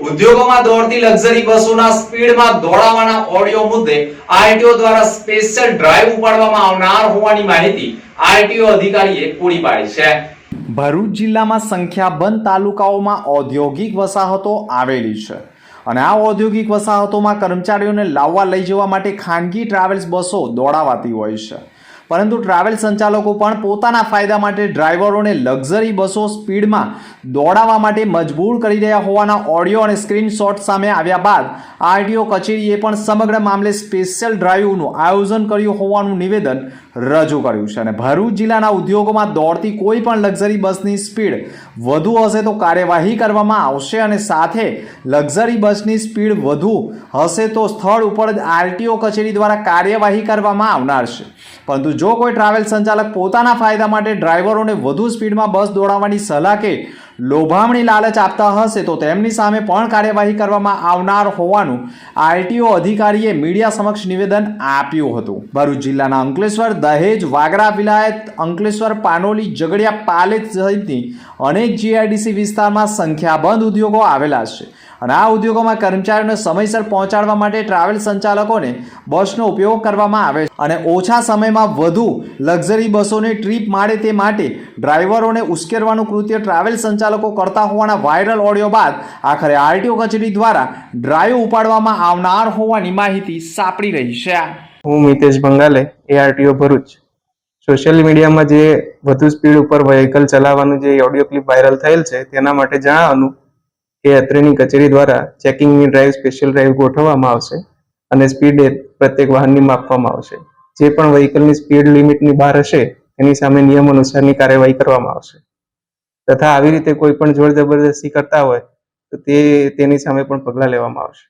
ઉદ્યોગોમાં દોડતી લક્ઝરી બસોના સ્પીડમાં દોડાવવાના ઓડિયો મુદ્દે આરટીઓ દ્વારા સ્પેશિયલ ડ્રાઈવ ઉપાડવામાં આવનાર હોવાની માહિતી આરટીઓ અધિકારીએ પૂરી પાડી છે. ભરૂચ જિલ્લામાં સંખ્યાબંધ તાલુકાઓમાં ઔદ્યોગિક વસાહતો આવેલી છે અને આ ઔદ્યોગિક વસાહતોમાં કર્મચારીઓને લાવવા લઈ જવા માટે ખાનગી ટ્રાવેલ્સ બસો દોડાવાતી હોય છે. પરંતુ ટ્રાવેલ સંચાલકો પણ પોતાના ફાયદા માટે ડ્રાઈવરોને લક્ઝરી બસો સ્પીડમાં દોડાવવા માટે મજબૂર કરી રહ્યા હોવાના ઓડિયો અને સ્ક્રીનશોટ સામે આવ્યા બાદ આરટીઓ કચેરીએ પણ સમગ્ર મામલે સ્પેશિયલ ડ્રાઈવનું આયોજન કર્યું હોવાનું નિવેદન રજૂ કર્યું છે. અને ભરૂચ જિલ્લાના ઉદ્યોગોમાં દોડતી કોઈ પણ લક્ઝરી બસની સ્પીડ વધુ હશે તો કાર્યવાહી કરવામાં આવશે અને સાથે લક્ઝરી બસની સ્પીડ વધુ હશે તો સ્થળ ઉપર જ આરટીઓ કચેરી દ્વારા કાર્યવાહી કરવામાં આવનાર છે. પરંતુ જો કોઈ ટ્રાવેલ સંચાલક પોતાના ફાયદા માટે ડ્રાઈવરોને વધુ સ્પીડમાં બસ દોડાવવાની સલાહ કે લોભામણી લાલચ આપતા હશે, તો તેમની સામે પણ કાર્યવાહી કરવામાં આવનાર હોવાનું આરટીઓ અધિકારીએ મીડિયા સમક્ષ નિવેદન આપ્યું હતું. ભરૂચ જિલ્લાના અંકલેશ્વર, દહેજ, વાગરા વિલાયત, અંકલેશ્વર, પાનોલી, ઝઘડિયા, પાલેજ સહિતની અનેક જીઆઈડીસી વિસ્તારમાં સંખ્યાબંધ ઉદ્યોગો આવેલા છે. અને આ ઉદ્યોગોમાં કર્મચારીઓને સમયસર પહોંચાડવા માટે ટ્રાવેલ સંચાલકોને બસનો ઉપયોગ કરવામાં આવે છે. અને ઓછા સમયમાં વધુ લક્ઝરી બસોની ટ્રીપ માડે તે માટે ડ્રાઈવરોને ઉશ્કેરવાનું કૃત્ય ટ્રાવેલ સંચાલકો કરતા હોવાના વાયરલ ઓડિયો બાદ આખરે આરટીઓ કચેરી દ્વારા ડ્રાઈવ ઉપાડવામાં આવનાર હોવાની માહિતી સાંપડી રહી છે. હું મિતેશ ભંગાલે એઆરટીઓ ભરૂચ. સોશિયલ મીડિયામાં જે વધુ સ્પીડ ઉપર વ્હીકલ ચલાવવાનું જે ઓડિયો ક્લિપ વાયરલ થયેલ છે, તેના માટે જણાવવાનું કે અત્રેની કચેરી દ્વારા ચેકિંગની ડ્રાઈવ, સ્પેશિયલ ડ્રાઈવ ગોઠવવામાં આવશે અને સ્પીડ પ્રત્યેક વાહનની માપવામાં આવશે. જે પણ વ્હીકલની સ્પીડ લિમિટની બહાર હશે, એની સામે નિયમ અનુસારની કાર્યવાહી કરવામાં આવશે. તથા આવી રીતે કોઈ પણ જોર જબરદસ્તી કરતા હોય, તો તે તેની સામે પણ પગલાં લેવામાં આવશે.